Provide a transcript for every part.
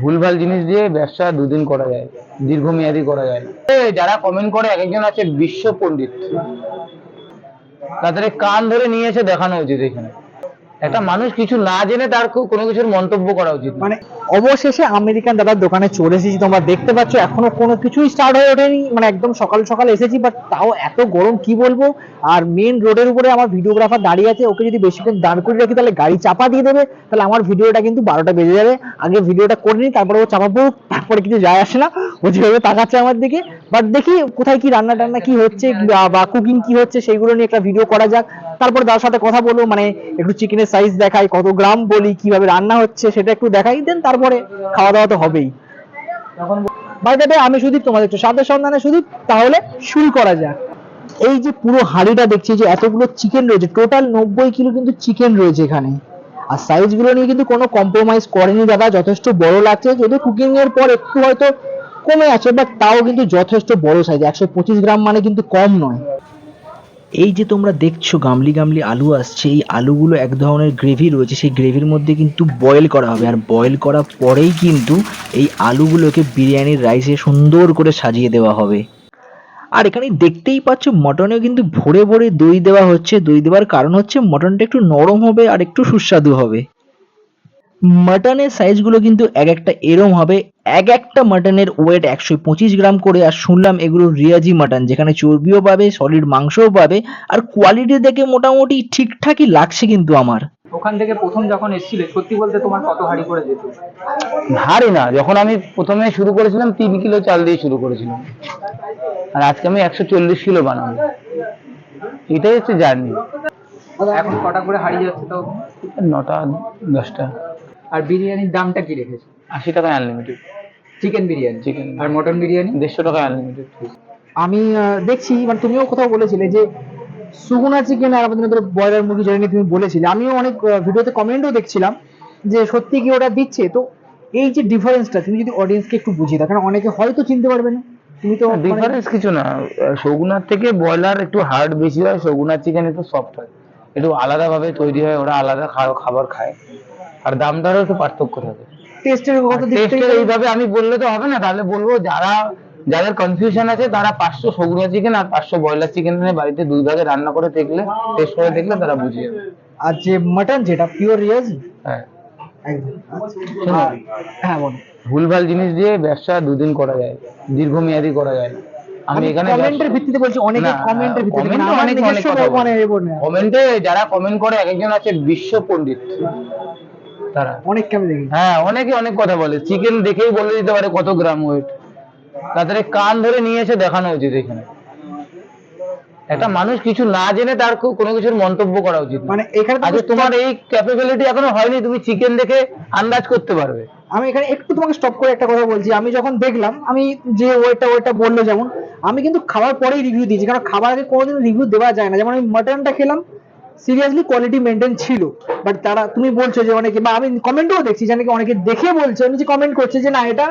ভুলভাল জিনিস দিয়ে ব্যবসা দুদিন করা যায়, দীর্ঘমেয়াদী করা যায়। যারা কমেন্ট করে এক একজন আছে বিশ্ব পণ্ডিত। তাদের কান ধরে নিয়ে এসে দেখানো উচিত এখানে। একটা মানুষ কিছু না জেনে তার কোনো কিছুর মন্তব্য করা উচিত মানে অবশেষে আমেরিকান দাদার দোকানে চলে এসেছি তোমরা দেখতে পাচ্ছ এখনও কোনো কিছুই স্টার্ট হয়ে ওঠেনি। মানে একদম সকাল সকাল এসেছি বাট তাও এত গরম কি বলব? আর মেন রোডের উপরে আমার ভিডিওগ্রাফার দাঁড়িয়ে আছে ওকে যদি বেশিক্ষণ দাঁড় করে রাখি তাহলে গাড়ি চাপা দিয়ে দেবে। তাহলে আমার ভিডিওটা কিন্তু বারোটা বেজে যাবে। আগে ভিডিওটা করে নিই তারপরে ও চাপা পড়ুক তারপরে কিছু যায় আসে না। ও যেভাবে তাকাচ্ছে আমার দিকে। বাট দেখি কোথায় কি রান্না টান্না কি হচ্ছে বা- বা কুকিং কি হচ্ছে সেইগুলো নিয়ে একটা ভিডিও করা যাক। তারপরে তার সাথে কথা বলব মানে একটু চিকেনের সাইজ দেখাই, কত গ্রাম বলি, কীভাবে রান্না হচ্ছে সেটা একটু দেখাই দেন তারপরে খাওয়া দাওয়া তো হবেই। বাই দ্য আমি শুধু তোমাদের একটু সাথে সন্ধানে শুধু তাহলে শুরু করা যাক। এই যে পুরো হাঁড়িটা দেখছি যে এতগুলো চিকেন রয়েছে টোটাল নব্বই কিলো কিন্তু চিকেন রয়েছে এখানে। আর সাইজগুলো নিয়ে কিন্তু কোনো কম্প্রোমাইজ করেনি দাদা, যথেষ্ট বড় লাগছে যদিও কুকিং এর পর একটু হয়তো কমে আছে বাট তাও কিন্তু যথেষ্ট বড় সাইজ একশো পঁচিশ গ্রাম মানে কিন্তু কম নয়। এই যে তোমরা দেখছ গামলি গামলি আলু আসছে, এই আলুগুলো এক ধরনের গ্রেভি রয়েছে, সেই গ্রেভির মধ্যে কিন্তু বয়েল করা হবে। আর বয়েল করার পরেই কিন্তু এই আলুগুলোকে বিরিয়ানির রাইসে সুন্দর করে সাজিয়ে দেওয়া হবে। আর এখানে দেখতেই পাচ্ছ মটনেও কিন্তু ভরে ভরে দই দেওয়া হচ্ছে। দই দেওয়ার কারণ হচ্ছে মটনটা একটু নরম হবে আর একটু সুস্বাদু হবে। মাটনের সাইজগুলো কিন্তু এক একটা এরম হবে। এক একটা মাটনের ওয়েট একশো পঁচিশ গ্রাম করে আর শুনলাম এগুলো রিয়াজি মাটন যেখানে চর্বিও পাবে সলিড মাংসও পাবে আর কোয়ালিটি দেখে মোটামুটি ঠিকঠাকই লাগছে কিন্তু আমার। ওখান থেকে প্রথম যখন এসেছিলে সত্যি বলতে তোমার কত হাড়ি করে যেত? ভারী না যখন আমি প্রথমে শুরু করেছিলাম তিন কিলো চাল দিয়ে শুরু করেছিলাম। আর আজকে আমি একশো চল্লিশ কিলো বানাবো। এটাই হচ্ছে জার্নি এখন কটা করে হারিয়ে যাচ্ছে তো নটা দশটা। আর বিরিয়ানির দামটা কি রেখেছো? আশি টাকায় আনলিমিটেড চিকেন বিরিয়ানি? চিকেন আর মটন বিরিয়ানি? দেড়শো টাকায় আনলিমিটেড আমি দেখছি মানে তুমিও কোথাও বলেছিলে যে সুগুনা চিকেন আর আমাদের ব্রয়লার মুরগি নিয়ে তুমি বলেছিলে। আমিও অনেক ভিডিওতে কমেন্টও দেখছিলাম যে সত্যি কি ওটা দিচ্ছে। তো এই যে ডিফারেন্সটা তুমি যদি অডিয়েন্সকে একটু বুঝিয়ে দাও কারণ অনেকে হয়তো চিনতে পারবে না। তুমি তো ডিফারেন্স কিছু না। সগুনার থেকে ব্রয়লার একটু হার্ড বেশি হয় সগুনার চিকেন একটু সফট হয়। একটু আলাদা ভাবে তৈরি হয় ওরা আলাদা খাবার খায়। আর দাম দামটারও একটু পার্থক্য থাকে। টেস্টের কথা টেস্টের এইভাবে আমি বললে তো হবে না তাহলে বলব যারা যাদের কনফিউশন আছে তারা পাঁচশো সগুনা চিকেন আর পাঁচশো ব্রয়লার চিকেন এনে বাড়িতে দুই ভাগে রান্না করে দেখলে টেস্ট করে দেখলে তারা বুঝিয়ে যাবে। আর যে মাটন যেটা পিওর রিয়াজ হ্যাঁ। হ্যাঁ বলো। ভুলভাল জিনিস দিয়ে ব্যবসা দুদিন করা যায় দীর্ঘমেয়াদী করা যায়। না আমি এখানে কমেন্টের ভিত্তিতে বলছি অনেকে কমেন্টের ভিত্তিতে মানে নিজস্ব। মানে। কমেন্টে যারা কমেন্ট করে এক একজন আছে বিশ্ব পণ্ডিত। তারা। অনেক আমি দেখি? হ্যাঁ অনেকে অনেক কথা বলে। চিকেন দেখেই বলে দিতে পারে কত গ্রাম ওয়েট তাদের কান ধরে নিয়ে এসে দেখানো উচিত এখানে। একটা মানুষ কিছু না জেনে তার কোনো কিছুর মন্তব্য করা উচিত মানে এখানে আগে তোমার এই ক্যাপাবিলিটি এখনও হয়নি তুমি চিকেন দেখে আন্দাজ করতে পারবে। আমি এখানে একটু তোমাকে স্টপ করে একটা কথা বলছি। আমি যখন দেখলাম আমি যে ওয়েটটা ওয়েটটা বলল যেমন আমি কিন্তু খাওয়ার পরেই রিভিউ দিয়েছি। কারণ খাবার আগে কোনোদিন রিভিউ দেওয়া যায় না। যেমন আমি মাটনটা খেলাম সিরিয়াসলি কোয়ালিটি মেনটেন ছিল। বাট তারা তুমি বলছো যে অনেকে বা আমি কমেন্টও দেখছি যে নাকি অনেকে দেখে বলছে আমি যে কমেন্ট করছে যে না এটা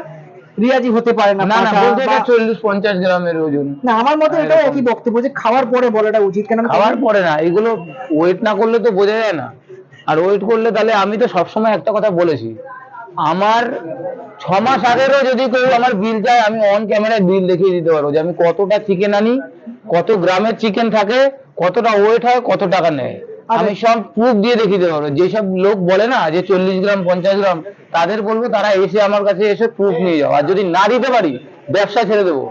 রিয়াজি হতে পারে না না না বলতে এটা বা- চল্লিশ পঞ্চাশ গ্রামের ওজন। না আমার মতে হ্যাঁ, এটা একই বক্তব্য যে খাওয়ার পরে বলাটা উচিত কেন খাওয়ার পরে না এগুলো ওয়েট না করলে তো বোঝা যায় না। আর ওয়েট করলে তাহলে আমি তো সবসময় একটা কথা বলেছি আমার ছ মাস আগেরও যদি কেউ আমার বিল চায় আমি অন ক্যামেরায় বিল দেখিয়ে দিতে পারব যে আমি কতটা চিকেন আনি কত গ্রামের চিকেন থাকে কতটা ওয়েট হয় কত টাকা নেয়? আমি সব প্রুফ দিয়ে দেখিয়ে পারব যেসব লোক বলে না যে চল্লিশ গ্রাম পঞ্চাশ গ্রাম তাদের বলব তারা এসে আমার কাছে এসে প্রুফ নিয়ে যাও। আর যদি না দিতে পারি ব্যবসা ছেড়ে দেবো।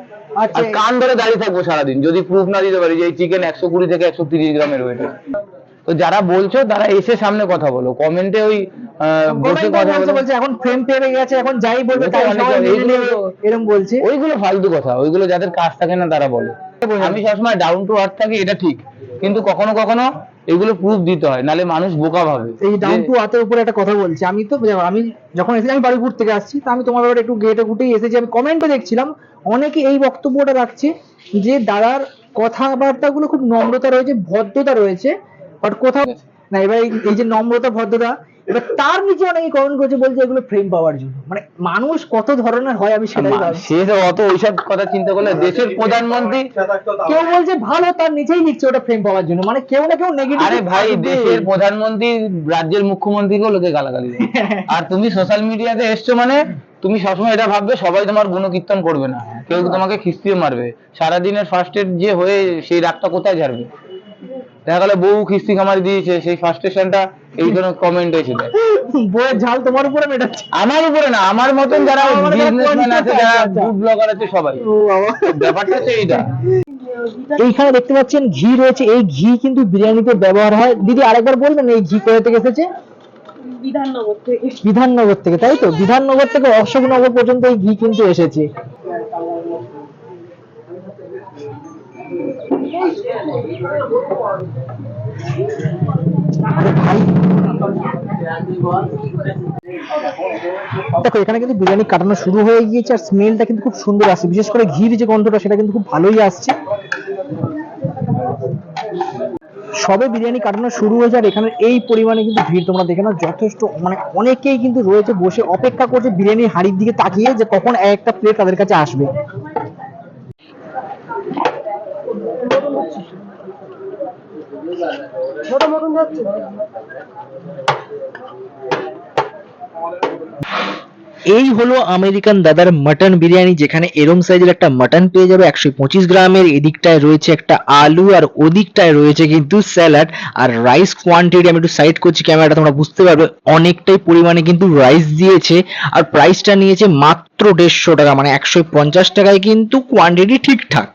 আচ্ছা। আর কান ধরে দাঁড়িয়ে থাকব সারাদিন যদি প্রুফ না দিতে পারি যে এই চিকেন একশো কুড়ি থেকে একশো তিরিশ গ্রামের ওয়েট তো যারা বলছো তারা এসে সামনে কথা বলো। কমেন্টে ওই বসে কথা বলছে এখন ফ্রেম পেয়ে গেছে এখন যাই বলবে তাই সবাই এরম বলছে। ওইগুলো ফালতু কথা ওইগুলো যাদের কাজ থাকে না তারা বলে। আমি সবসময় ডাউন টু আর্থ থাকি এটা ঠিক। কিন্তু কখনো কখনো এগুলো প্রুফ দিতে হয় নালে মানুষ বোকা ভাবে। এই ডাউন টু আতের উপরে একটা কথা বলছি। আমি তো আমি যখন এসেছি আমি বারুইপুর থেকে আসছি তা আমি তোমার ব্যাপারে একটু গেটে গুটেই এসেছি। আমি কমেন্টে দেখছিলাম অনেকে এই বক্তব্যটা রাখছে যে দাদার কথাবার্তা গুলো খুব নম্রতা রয়েছে ভদ্রতা রয়েছে বাট কোথাও না এবার এই যে নম্রতা ভদ্রতা এবার তার নিচে অনেকে কমেন্ট করছে বলছে এগুলো ফ্রেম পাওয়ার জন্য। মানে মানুষ কত ধরনের হয় আমি সেটাই সে তো অত ওইসব কথা চিন্তা করলে দেশের প্রধানমন্ত্রী কেউ বলছে ভালো তার নিচেই লিখছে ওটা ফ্রেম পাওয়ার জন্য। মানে কেউ না কেউ নেগেটিভ আরে ভাই দেশের প্রধানমন্ত্রী রাজ্যের মুখ্যমন্ত্রীকেও লোকে গালাগালি দেয়। আর তুমি সোশ্যাল মিডিয়াতে এসছো মানে তুমি সবসময় এটা ভাববে সবাই তোমার গুণকীর্তন করবে না। কেউ তোমাকে খিস্তিও মারবে। সারাদিনের ফার্স্ট এড যে হয়ে সেই রাগটা কোথায় ঝাড়বে? দেখা গেলো বউ কিস্তি কামারি দিয়েছে সেই ফার্স্টেশনটা এই জন্য কমেন্ট হয়েছিল বইয়ের ঝাল তোমার উপরে মেটাচ্ছে। আমার উপরে না আমার মতন যারা বিজনেসম্যান আছে যারা। ফুড ব্লগার আছে সবাই। ব্যাপারটা হচ্ছে এইটা। এইখানে দেখতে পাচ্ছেন ঘি রয়েছে। এই ঘি কিন্তু বিরিয়ানিতে ব্যবহার হয়। দিদি আরেকবার বলবেন এই ঘি কোথা থেকে এসেছে? বিধাননগর থেকে। বিধাননগর থেকে তাই তো? বিধাননগর থেকে অশোকনগর পর্যন্ত এই ঘি কিন্তু এসেছে। দেখো, এখানে কিন্তু বিরিয়ানি কাটানো শুরু হয়ে গিয়েছে আর স্মেলটা কিন্তু খুব সুন্দর আসছে। বিশেষ করে ঘির যে গন্ধটা, সেটা কিন্তু খুব ভালোই আসছে। সবে বিরিয়ানি কাটানো শুরু হয়েছে আর এখানে এই পরিমাণে কিন্তু ভিড়। তোমরা দেখে নাও, যথেষ্ট মানে অনেকেই কিন্তু রয়েছে বসে অপেক্ষা করছে বিরিয়ানির হাড়ির দিকে তাকিয়ে যে কখন এক একটা প্লেট তাদের কাছে আসবে। মোটামুটি এই হলো আমেরিকান দাদার মাটন বিরিয়ানি, যেখানে এরম সাইজের একটা মাটন পেয়ে যাবে একশো পঁচিশ গ্রামের। এদিকটায় রয়েছে একটা আলু আর ওদিকটায় রয়েছে কিন্তু স্যালাড আর রাইস কোয়ান্টিটি আমি একটু সাইড করছি ক্যামেরাটা তোমরা বুঝতে পারবে অনেকটাই পরিমাণে কিন্তু রাইস দিয়েছে। আর প্রাইসটা নিয়েছে মাত্র দেড়শো টাকা মানে একশো পঞ্চাশ টাকায় কিন্তু কোয়ান্টিটি ঠিকঠাক।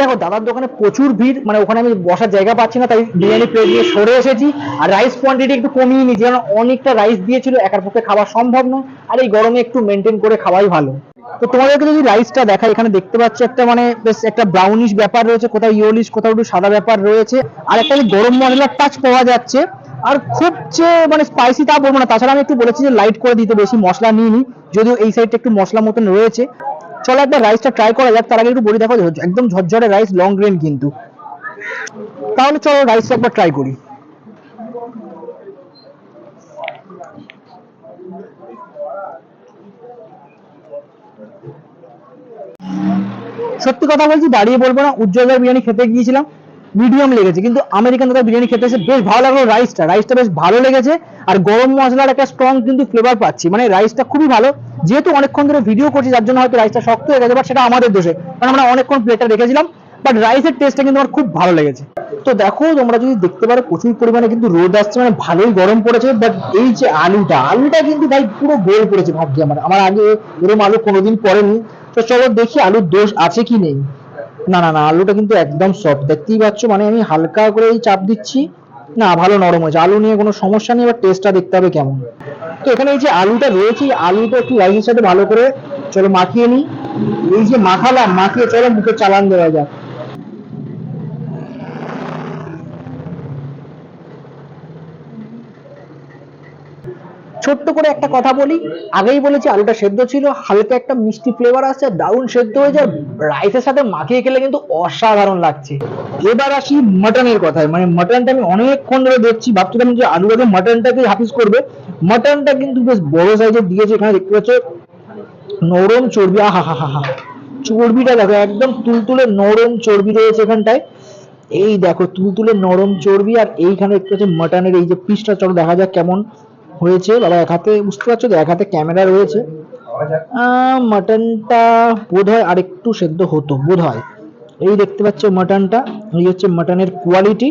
দেখো, দাদার দোকানে প্রচুর ভিড় মানে ওখানে আমি বসার জায়গা পাচ্ছি না, তাই বিরিয়ানি প্লেট দিয়ে সরে এসেছি। আর রাইস কোয়ান্টিটি একটু কমিয়ে নিয়েছি কারণ অনেকটা রাইস দিয়েছিল, একার পক্ষে খাওয়া সম্ভব নয়। আর এই গরমে একটু মেনটেন করে খাওয়াই ভালো। তো তোমাদেরকে যদি রাইসটা দেখা এখানে দেখতে পাচ্ছি একটা মানে বেশ একটা ব্রাউনিশ ব্যাপার রয়েছে, কোথাও ইয়োলিশ কোথাও একটু সাদা ব্যাপার রয়েছে, আর একটা গরম মশলার টাচ পাওয়া যাচ্ছে। আর খুব যে মানে স্পাইসি তা বলব না, তাছাড়া আমি একটু বলেছি যে লাইট করে দিতে বেশি মশলা নিইনি, যদিও এই সাইডটা একটু মশলা মতন রয়েছে। চলো একবার রাইসটা ট্রাই করা যাক, তার আগে একটু বলি, দেখো, একদম ঝরঝরে রাইস লং গ্রেন কিন্তু। তাহলে চলো রাইসটা একবার ট্রাই করি। সত্যি কথা বলছি, দাঁড়িয়ে বলব না উজ্জ্বলের বিরিয়ানি খেতে গিয়েছিলাম মিডিয়াম লেগেছে, কিন্তু আমেরিকান দাদা বিরিয়ানি খেতে এসে বেশ ভালো লাগল রাইসটা রাইসটা বেশ ভালো লেগেছে, আর গরম মশলার একটা স্ট্রং কিন্তু ফ্লেভার পাচ্ছি মানে রাইসটা খুবই ভালো, যেহেতু অনেকক্ষণ ধরে ভিডিও করছি, যার জন্য হয়তো রাইসটা শক্ত হয়ে গেছে বাট সেটা আমাদের দোষে, কারণ আমরা অনেকক্ষণ প্লেটটা রেখেছিলাম বাট রাইসের টেস্টটা কিন্তু আমার খুব ভালো লেগেছে। তো দেখো, তোমরা যদি দেখতে পারো, প্রচুর পরিমাণে কিন্তু রোদ আসছে মানে ভালোই গরম পড়েছে বাট এই যে আলুটা আলুটা কিন্তু ভাই পুরো গোল পড়েছে ভাবছি আমার আমার আগে এরকম আলু কোনোদিন পড়েনি তো চলো দেখি আলুর দোষ আছে কি নেই। না না না, আলুটা কিন্তু একদম সফট দেখতেই পাচ্ছ মানে আমি হালকা করে এই চাপ দিচ্ছি। না, ভালো নরম হয়েছে। আলু নিয়ে কোনো সমস্যা নেই, এবার টেস্টটা দেখতে হবে কেমন। তো এখানে এই যে আলুটা রয়েছে আলুটা একটু রাইসের সাথে ভালো করে চলো মাখিয়ে নিই। এই যে মাখালাম, মাখিয়ে চলো মুখে চালান দেওয়া যাক। ছোট্ট করে একটা কথা বলি। আগেই বলেছি, আলুটা সেদ্ধ ছিল, হালকা একটা মিষ্টি ফ্লেভার আসছে, দারুণ সেদ্ধ হয়েছে রাইসের সাথে মাখিয়ে খেলে কিন্তু অসাধারণ লাগছে। এবার আসি মাটনের কথায়। মানে মাটনটা আমি অনেকক্ষণ ধরে দেখছি, ভাবছিলাম যে আলু আগে মাটনটাকে হাফিস করবে। মাটনটা কিন্তু বেশ বড় সাইজের দিয়েছে, এখানে দেখতে পাচ্ছ, নরম চর্বি, আহা, হা হা হা। চর্বিটা দেখো, একদম তুলতুলে নরম চর্বি রয়েছে এখানটায়। এই দেখো, তুলতুলে নরম চর্বি, আর এইখানে দেখতে পাচ্ছ মাটনের এই যে পিসটা, চলো দেখা যাক কেমন হয়েছে। বাবা এক হাতে বুঝতে পারছ তো, এক হাতে ক্যামেরা রয়েছে। মাটনটা বোধ হয় আরেকটু সেদ্ধ হতো বোধ হয় এই দেখতে পাচ্ছ মাটনটা এই হচ্ছে মাটনের কোয়ালিটি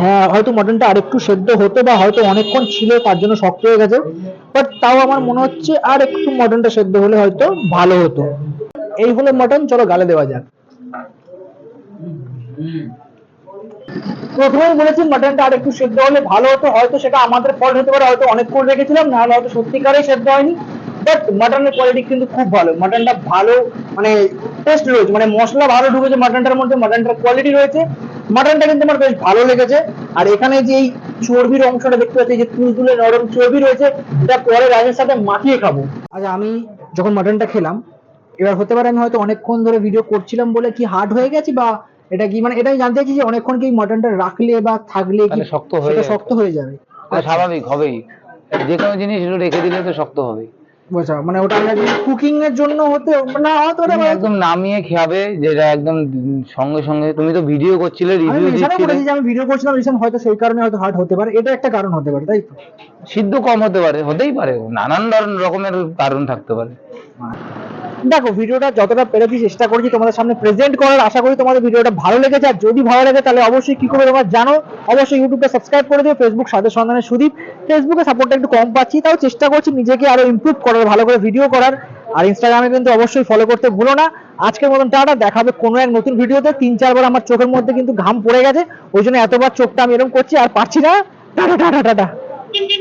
হ্যাঁ হয়তো মটনটা আরেকটু সেদ্ধ হতো বা হয়তো অনেকক্ষণ ছিল, তার জন্য শক্ত হয়ে গেছে। বাট তাও আমার মনে হচ্ছে আর একটু মটনটা সেদ্ধ হলে হয়তো ভালো হতো। এই হলো মটন চলো গালে দেওয়া যাক। প্রথমেই বলেছি মটনটা আর একটু সেদ্ধ হলে ভালো হতো, হয়তো সেটা আমাদের ফল্ট হতে পারে, হয়তো অনেকক্ষণ রেখেছিলাম নাহলে হয়তো সত্যিকারেই সেদ্ধ হয়নি। বাট মাটনের কোয়ালিটি কিন্তু খুব ভালো। মাটনটা ভালো মানে টেস্ট রয়েছে মানে মশলা ভালো ঢুকেছে মাটনটার মধ্যে মাটনটার কোয়ালিটি রয়েছে। মাটনটা কিন্তু আমার বেশ ভালো লেগেছে। আর এখানে যে এই চর্বির অংশটা দেখতে পাচ্ছি যে তুলতুলে নরম চর্বি রয়েছে, এটা পরে রাইসের সাথে মাখিয়ে খাব। আচ্ছা আমি যখন মাটনটা খেলাম, এবার হতে পারে আমি হয়তো অনেকক্ষণ ধরে ভিডিও করছিলাম বলে কি হার্ড হয়ে গেছে বা এটা কি মানে এটা আমি জানতে চাইছি যে অনেকক্ষণ কি মাটনটা রাখলে বা থাকলে কি শক্ত হয়ে। শক্ত হয়ে যাবে? স্বাভাবিক হবেই। যে কোনো জিনিস রেখে দিলে তো শক্ত হবেই বোঝা মানে ওটা আমরা কুকিং এর জন্য হতে না হতে পারে একদম নামিয়ে খাবে যেটা একদম সঙ্গে সঙ্গে তুমি তো ভিডিও করছিলে আমি রিভিউ দিচ্ছিলে। করেছি যে আমি ভিডিও করছিলাম রিসেন্ট হয়তো সেই কারণে হয়তো হার্ট হতে পারে। এটা একটা কারণ হতে পারে তাই তো? সিদ্ধ কম হতে পারে হতেই পারে নানান ধরনের রকমের কারণ থাকতে পারে। দেখো, ভিডিওটা যতটা পেরেছি চেষ্টা করেছি তোমাদের সামনে প্রেজেন্ট করার, আশা করি তোমাদের ভিডিওটা ভালো লেগেছে। আর যদি ভালো লাগে, তাহলে অবশ্যই কি করবে তোমরা জানো? অবশ্যই ইউটিউবটা সাবস্ক্রাইব করে দিও ফেসবুক সাথে সন্ধানের সুদীপ। ফেসবুকে সাপোর্টটা একটু কম পাচ্ছি, তাও চেষ্টা করছি নিজেকে আরও ইমপ্রুভ করার, ভালো করে ভিডিও করার। আর ইনস্টাগ্রামে কিন্তু অবশ্যই ফলো করতে ভুলো না। আজকের মতন টাটা, দেখাবে কোনো এক নতুন ভিডিওতে। তিন চারবার আমার চোখের মধ্যে কিন্তু ঘাম পড়ে গেছে, ওই জন্য এতবার চোখটা আমি এরকম করছি আর পারছি না। Tata tata tata.